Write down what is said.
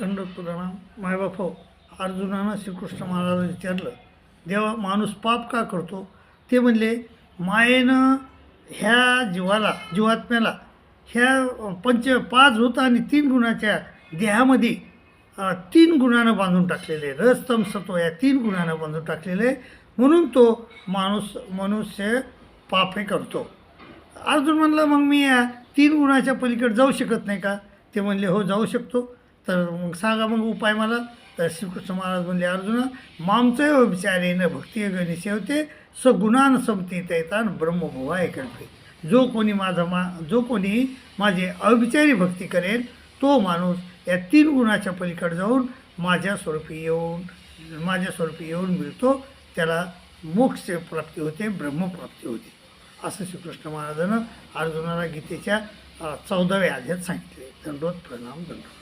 दंड प्रणाम मायबाप हो अर्जुनानं श्रीकृष्ण महाराजाला विचारलं देवा माणूस पाप का करतो? ते म्हणले मायेनं ह्या जीवाला जीवात्म्याला ह्या पंच पाच होता आणि तीन गुणाच्या देहामध्ये तीन गुणानं बांधून टाकलेले रसतम सत्व या तीन गुणानं बांधून टाकलेले म्हणून तो माणूस मनुष्य पापे करतो. अर्जुन म्हणलं मग मी या तीन गुणाच्या पलीकडे जाऊ शकत नाही का? ते म्हणले हो जाऊ शकतो. तर मग सांगा मग उपाय मला. तर श्रीकृष्ण महाराज म्हणले अर्जुना मामचय विचारेनं भक्ती गणी होते सगुणान समते तैतान ब्रह्मभुवा कल्पे जो कोणी माझा मा जो कोणी माझे अविचारी भक्ती करेल तो माणूस या तीन गुणाच्या पलीकडे जाऊन माझ्या स्वरूपी येऊन माझ्या स्वरूपी येऊन मिळतो. त्याला मोक्ष प्राप्ती होते ब्रह्मप्राप्ती होते. असं श्रीकृष्ण महाराजानं अर्जुनाला गीतेच्या चौदाव्या अध्यायात सांगितले. दंडोत प्रणाम दंडोत